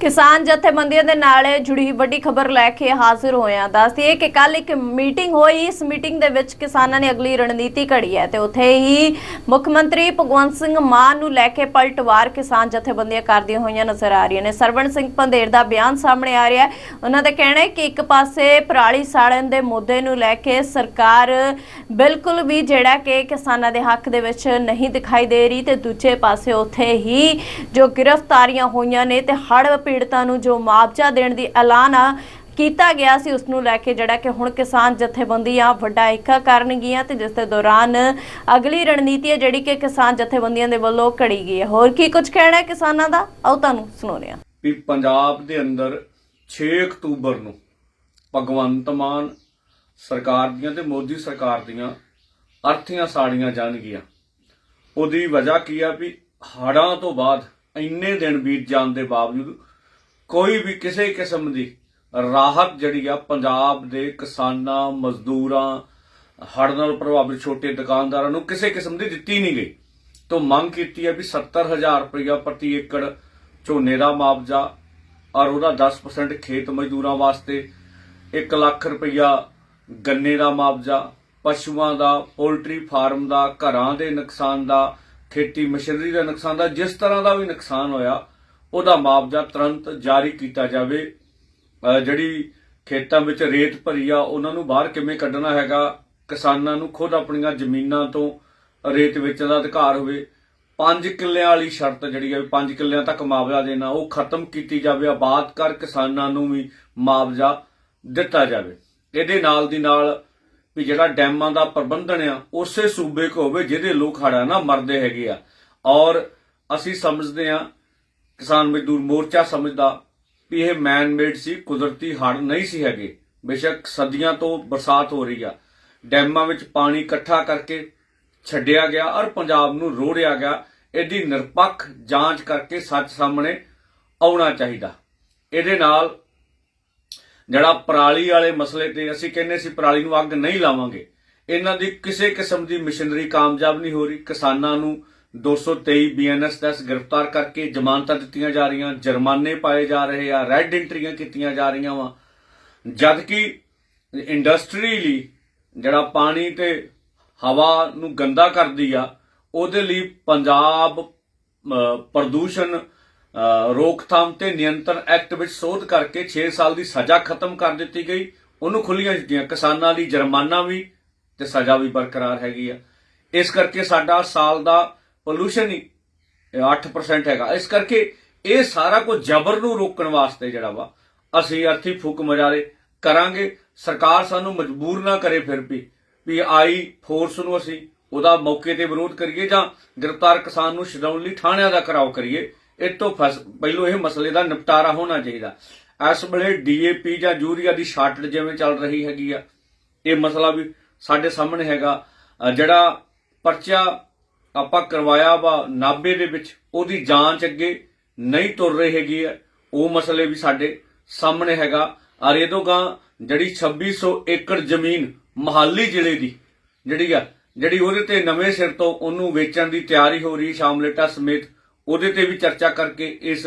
ਕਿਸਾਨ ਜਥੇਬੰਦੀਆਂ ਦੇ ਨਾਲ ਜੁੜੀ ਵੱਡੀ ਖਬਰ ਲੈ ਕੇ ਹਾਜ਼ਰ ਹੋਇਆ ਦੱਸਦੀਏ ਕਿ ਕੱਲ ਇੱਕ ਮੀਟਿੰਗ ਹੋਈ। ਇਸ ਮੀਟਿੰਗ ਦੇ ਵਿੱਚ ਕਿਸਾਨਾਂ ਨੇ ਅਗਲੀ ਰਣਨੀਤੀ ਘੜੀ ਹੈ ਤੇ ਉੱਥੇ ਹੀ ਮੁੱਖ ਮੰਤਰੀ ਭਗਵੰਤ ਸਿੰਘ ਮਾਨ ਨੂੰ ਲੈ ਕੇ ਪਲਟਵਾਰ ਕਿਸਾਨ ਜਥੇਬੰਦੀਆਂ ਕਰਦੀਆਂ ਹੋਈਆਂ ਨਜ਼ਰ ਆ ਰਹੀਆਂ ਨੇ। ਸਰਵਣ ਸਿੰਘ ਪੰਧੇਰ ਦਾ ਬਿਆਨ ਸਾਹਮਣੇ ਆ ਰਿਹਾ ਹੈ। ਉਹਨਾਂ ਦਾ ਕਹਿਣਾ ਹੈ ਕਿ ਇੱਕ ਪਾਸੇ ਪਰਾਲੀ ਸਾੜਨ ਦੇ ਮੁੱਦੇ ਨੂੰ ਲੈ ਕੇ ਸਰਕਾਰ ਬਿਲਕੁਲ ਵੀ ਜਿਹੜਾ ਕਿ ਕਿਸਾਨਾਂ ਦੇ ਹੱਕ ਦੇ ਵਿੱਚ ਨਹੀਂ ਦਿਖਾਈ ਦੇ ਰਹੀ ਤੇ ਦੂਜੇ ਪਾਸੇ ਉੱਥੇ ਹੀ ਜੋ ਗ੍ਰਿਫਤਾਰੀਆਂ ਹੋਈਆਂ ਨੇ ਤੇ ਹੜ੍ਹ ਪੀੜਤਾਂ ਨੂੰ ਜੋ ਮੁਆਵਜ਼ਾ ਦੇਣ ਦੀ ਐਲਾਨ ਕੀਤਾ ਗਿਆ ਸੀ, ਉਸ ਨੂੰ ਲੈ ਕੇ ਜਿਹੜਾ ਕਿ ਹੁਣ ਕਿਸਾਨ ਜਥੇਬੰਦੀਆਂ ਵੱਡਾ ਇਕਾ ਕਰਨਗੀਆਂ ਤੇ ਜਿਸ ਦੇ ਦੌਰਾਨ ਅਗਲੀ ਰਣਨੀਤੀ ਹੈ ਜਿਹੜੀ ਕਿ ਕਿਸਾਨ ਜਥੇਬੰਦੀਆਂ ਦੇ ਵੱਲੋਂ ਘੜੀ ਗਈ ਹੈ। ਹੋਰ ਕੀ ਕੁਝ ਕਹਿਣਾ ਹੈ ਕਿਸਾਨਾਂ ਦਾ? ਆਓ ਤੁਹਾਨੂੰ ਸੁਣਾਉਂਦੇ ਹਾਂ। ਵੀ ਪੰਜਾਬ ਦੇ ਅੰਦਰ 6 ਅਕਤੂਬਰ ਨੂੰ ਭਗਵੰਤ ਮਾਨ ਸਰਕਾਰ ਦੀਆਂ ਤੇ ਮੋਦੀ ਸਰਕਾਰ ਦੀਆਂ ਅਰਥੀਆਂ ਸਾੜੀਆਂ ਜਾਣਗੀਆਂ। ਉਹਦੀ ਵਜ੍ਹਾ ਕੀ ਆ ਵੀ ਹੜ੍ਹਾਂ ਤੋਂ ਬਾਅਦ ਇੰਨੇ ਦਿਨ ਬੀਤ ਜਾਣ ਦੇ ਬਾਵਜੂਦ ਕੋਈ ਵੀ ਕਿਸੇ ਕਿਸਮ ਦੀ ਰਾਹਤ ਜਿਹੜੀ ਆ ਪੰਜਾਬ ਦੇ ਕਿਸਾਨਾਂ, ਮਜ਼ਦੂਰਾਂ, ਹੜ੍ਹ ਨਾਲ ਪ੍ਰਭਾਵਿਤ ਛੋਟੇ ਦੁਕਾਨਦਾਰਾਂ ਨੂੰ ਕਿਸੇ ਕਿਸਮ ਦੀ ਦਿੱਤੀ ਨਹੀਂ ਗਈ। ਤੋਂ ਮੰਗ ਕੀਤੀ ਹੈ ਵੀ 70000 ਰੁਪਇਆ ਪ੍ਰਤੀ ਏਕੜ ਝੋਨੇ ਦਾ ਮੁਆਵਜ਼ਾ ਔਰ ਉਹਦਾ 10% ਖੇਤ ਮਜ਼ਦੂਰਾਂ ਵਾਸਤੇ 1 ਲੱਖ ਰੁਪਇਆ ਗੰਨੇ ਦਾ ਮੁਆਵਜ਼ਾ, ਪਸ਼ੂਆਂ ਦਾ, ਪੋਲਟਰੀ ਫਾਰਮ ਦਾ, ਘਰਾਂ ਦੇ ਨੁਕਸਾਨ ਦਾ, ਖੇਤੀ ਮਸ਼ੀਨਰੀ ਦਾ ਨੁਕਸਾਨ ਦਾ, ਜਿਸ ਤਰ੍ਹਾਂ ਦਾ ਵੀ ਨੁਕਸਾਨ ਹੋਇਆ ਉਹਦਾ ਮੁਆਵਜ਼ਾ ਤੁਰੰਤ ਜਾਰੀ ਕੀਤਾ ਜਾਵੇ। ਜਿਹੜੀ ਖੇਤਾਂ ਵਿੱਚ ਰੇਤ ਭਰੀ ਆ, ਉਹਨਾਂ ਨੂੰ ਬਾਹਰ ਕਿਵੇਂ ਕੱਢਣਾ ਹੈਗਾ? ਕਿਸਾਨਾਂ ਨੂੰ ਖੁਦ ਆਪਣੀਆਂ ਜ਼ਮੀਨਾਂ ਤੋਂ ਰੇਤ ਵੇਚਣ ਦਾ ਅਧਿਕਾਰ ਹੋਵੇ। 5 ਕਿੱਲਿਆਂ ਵਾਲੀ ਸ਼ਰਤ ਜਿਹੜੀ ਹੈ 5 ਕਿੱਲਿਆਂ ਤੱਕ ਮੁਆਵਜ਼ਾ ਦੇਣਾ, ਉਹ ਖਤਮ ਕੀਤੀ ਜਾਵੇ। ਆਬਾਦ ਕਰ ਕਿਸਾਨਾਂ ਨੂੰ ਵੀ ਮੁਆਵਜ਼ਾ ਦਿੱਤਾ ਜਾਵੇ। ਇਹਦੇ ਨਾਲ ਦੀ ਨਾਲ ਵੀ ਜਿਹੜਾ ਡੈਮਾਂ ਦਾ ਪ੍ਰਬੰਧਨ ਆ, ਉਸੇ ਸੂਬੇ ਕੋ ਹੋਵੇ ਜਿਹਦੇ ਲੋਕ ਹੜ੍ਹਾਂ ਨਾ ਮਰਦੇ ਹੈਗੇ ਆ। ਔਰ ਅਸੀਂ ਸਮਝਦੇ ਆ ਕਿਸਾਨ ਮਜ਼ਦੂਰ ਮੋਰਚਾ ਸਮਝਦਾ ਵੀ ਇਹ ਮੈਨ ਮੇਡ ਸੀ, ਕੁਦਰਤੀ ਹੜ੍ਹ ਨਹੀਂ ਸੀ ਹੈਗੇ। ਬੇਸ਼ੱਕ ਸਦੀਆਂ ਤੋਂ ਬਰਸਾਤ ਹੋ ਰਹੀ ਆ। ਡੈਮਾਂ ਵਿੱਚ ਪਾਣੀ ਇਕੱਠਾ ਕਰਕੇ ਛੱਡਿਆ ਗਿਆ ਔਰ ਪੰਜਾਬ ਨੂੰ ਰੋੜਿਆ ਗਿਆ। ਇਹਦੀ ਨਿਰਪੱਖ ਜਾਂਚ ਕਰਕੇ ਸੱਚ ਸਾਹਮਣੇ ਆਉਣਾ ਚਾਹੀਦਾ। ਇਹਦੇ ਨਾਲ ਜਿਹੜਾ ਪਰਾਲੀ ਵਾਲੇ ਮਸਲੇ ਤੇ ਅਸੀਂ ਕਹਿੰਦੇ ਸੀ ਪਰਾਲੀ ਨੂੰ ਅੱਗ ਨਹੀਂ ਲਾਵਾਂਗੇ। ਇਹਨਾਂ ਦੀ ਕਿਸੇ ਕਿਸਮ ਦੀ ਮਸ਼ੀਨਰੀ ਕਾਮਯਾਬ ਨਹੀਂ ਹੋ ਰਹੀ। ਕਿਸਾਨਾਂ ਨੂੰ 223 ਬੀਐਨਐਸ ਦਸ ਗ੍ਰਿਫਤਾਰ ਕਰਕੇ ਜ਼ਮਾਨਤਾਂ ਦਿੱਤੀਆਂ ਜਾ ਰਹੀਆਂ, ਜੁਰਮਾਨੇ ਪਾਏ ਜਾ ਰਹੇ ਆ, ਰੈੱਡ ਐਂਟਰੀਆਂ ਕੀਤੀਆਂ ਜਾ ਰਹੀਆਂ ਵਾ। ਜਦ ਕਿ ਇੰਡਸਟਰੀ ਲਈ ਜਿਹੜਾ ਪਾਣੀ ਤੇ ਹਵਾ ਨੂੰ ਗੰਦਾ ਕਰਦੀ ਆ, ਉਹਦੇ ਲਈ ਪੰਜਾਬ ਪ੍ਰਦੂਸ਼ਣ ਰੋਕਥਾਮ ਤੇ ਨਿਯੰਤਰਣ ਐਕਟ ਵਿੱਚ ਸੋਧ ਕਰਕੇ 6 ਸਾਲ ਦੀ ਸਜ਼ਾ ਖਤਮ ਕਰ ਦਿੱਤੀ ਗਈ। ਉਹਨੂੰ ਖੁੱਲੀਆਂ ਦਿੱਤੀਆਂ। ਕਿਸਾਨਾਂ ਲਈ ਜੁਰਮਾਨਾ ਵੀ ਤੇ ਸਜ਼ਾ ਵੀ ਬਰਕਰਾਰ ਹੈਗੀ ਆ। ਇਸ ਕਰਕੇ ਸਾਡਾ ਸਾਲ ਦਾ ਪੋਲੂਸ਼ਨ ਹੀ 8% ਹੈਗਾ। ਇਸ ਕਰਕੇ ਇਹ ਸਾਰਾ ਕੁਝ ਜ਼ਬਰ ਨੂੰ ਰੋਕਣ ਵਾਸਤੇ ਜਿਹੜਾ ਵਾ, ਅਸੀਂ ਅਰਥੀ ਫੂਕ ਮਜਾਰੇ ਕਰਾਂਗੇ। ਸਰਕਾਰ ਸਾਨੂੰ ਮਜਬੂਰ ਨਾ ਕਰੇ ਫਿਰ ਵੀ ਵੀ ਆਈ ਫੋਰਸ ਨੂੰ ਅਸੀਂ ਉਹਦਾ ਮੌਕੇ ਤੇ ਵਿਰੋਧ ਕਰੀਏ ਜਾਂ ਗ੍ਰਿਫਤਾਰ ਕਿਸਾਨ ਨੂੰ ਛਡਾਉਣ ਲਈ ਥਾਣਿਆਂ ਦਾ ਕਰਾਓ ਕਰੀਏ। ਇਹ ਤੋਂ ਫਸ, ਪਹਿਲੋਂ ਇਹ ਮਸਲੇ ਦਾ ਨਿਪਟਾਰਾ ਹੋਣਾ ਚਾਹੀਦਾ। ਇਸ ਵੇਲੇ ਡੀਏਪੀ ਜਾਂ ਯੂਰੀਆ ਦੀ ਸ਼ਾਰਟੇਜ ਜਿਵੇਂ ਚੱਲ ਰਹੀ ਹੈਗੀ ਆ, ਇਹ ਮਸਲਾ ਵੀ ਸਾਡੇ ਸਾਹਮਣੇ ਹੈਗਾ। ਜਿਹੜਾ ਪਰਚਾ ਆਪਾਂ ਕਰਵਾਇਆ ਵਾ ਨਾਬੇ ਦੇ ਵਿੱਚ, ਉਹਦੀ ਜਾਂਚ ਅੱਗੇ ਨਹੀਂ ਤੁਰ ਰਹੀ ਹੈਗੀ ਹੈ। ਉਹ ਮਸਲੇ ਵੀ ਸਾਡੇ ਸਾਹਮਣੇ ਹੈਗਾ। ਔਰ ਇਹਦੋਂ ਤੋਂ ਗਾਂ ਜਿਹੜੀ 2600 ਏਕੜ ਜ਼ਮੀਨ ਮਹਾਲੀ ਜ਼ਿਲ੍ਹੇ ਦੀ ਜਿਹੜੀ ਆ, ਜਿਹੜੀ ਉਹਦੇ ਤੇ ਨਵੇਂ ਸਿਰ ਤੋਂ ਉਹਨੂੰ ਵੇਚਣ ਦੀ ਤਿਆਰੀ ਹੋ ਰਹੀ ਸ਼ਾਮਲੇਟਾ ਸਮੇਤ ਉਹਦੇ ਤੇ ਵੀ ਚਰਚਾ ਕਰਕੇ ਇਸ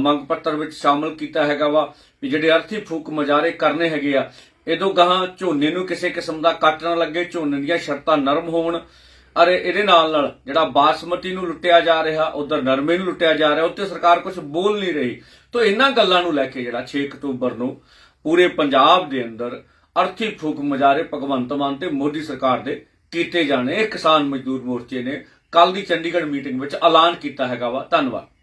ਮੰਗ ਪੱਤਰ ਵਿੱਚ ਸ਼ਾਮਲ ਕੀਤਾ ਹੈਗਾ ਵਾ ਵੀ ਜਿਹੜੇ ਅਰਥੀ ਫੂਕ ਮਜਾਰੇ ਕਰਨੇ ਹੈਗੇ ਆ, ਇਹਦੋਂ ਗਾਹਾਂ ਝੋਨੇ ਨੂੰ ਕਿਸੇ ਕਿਸਮ ਦਾ ਕੱਟ ਨਾ ਲੱਗੇ, ਝੋਨੇ ਦੀਆਂ ਸ਼ਰਤਾਂ ਨਰਮ ਹੋਣ ਅਰੇ ਇਹਦੇ ਨਾਲ ਨਾਲ ਜਿਹੜਾ ਬਾਸਮਤੀ ਨੂੰ ਲੁੱਟਿਆ ਜਾ ਰਿਹਾ, ਉਧਰ ਨਰਮੇ ਨੂੰ ਲੁੱਟਿਆ ਜਾ ਰਿਹਾ ਉੱਤੇ ਸਰਕਾਰ ਕੁਝ ਬੋਲ ਨਹੀਂ ਰਹੀ। ਤੋਂ ਇਹਨਾਂ ਗੱਲਾਂ ਨੂੰ ਲੈ ਕੇ ਜਿਹੜਾ 6 ਅਕਤੂਬਰ ਨੂੰ ਪੂਰੇ ਪੰਜਾਬ ਦੇ ਅੰਦਰ ਅਰਥੀ ਫੂਕ ਮਜਾਰੇ ਭਗਵੰਤ ਮਾਨ ਤੇ ਮੋਦੀ ਸਰਕਾਰ ਦੇ ਕੀਤੇ ਜਾਣੇ ਇਹ ਕਿਸਾਨ ਮਜ਼ਦੂਰ ਮੋਰਚੇ ਨੇ। ਕੱਲ ਦੀ ਚੰਡੀਗੜ੍ਹ ਮੀਟਿੰਗ ਵਿੱਚ ਐਲਾਨ ਕੀਤਾ ਹੈਗਾ ਵਾ। ਧੰਨਵਾਦ।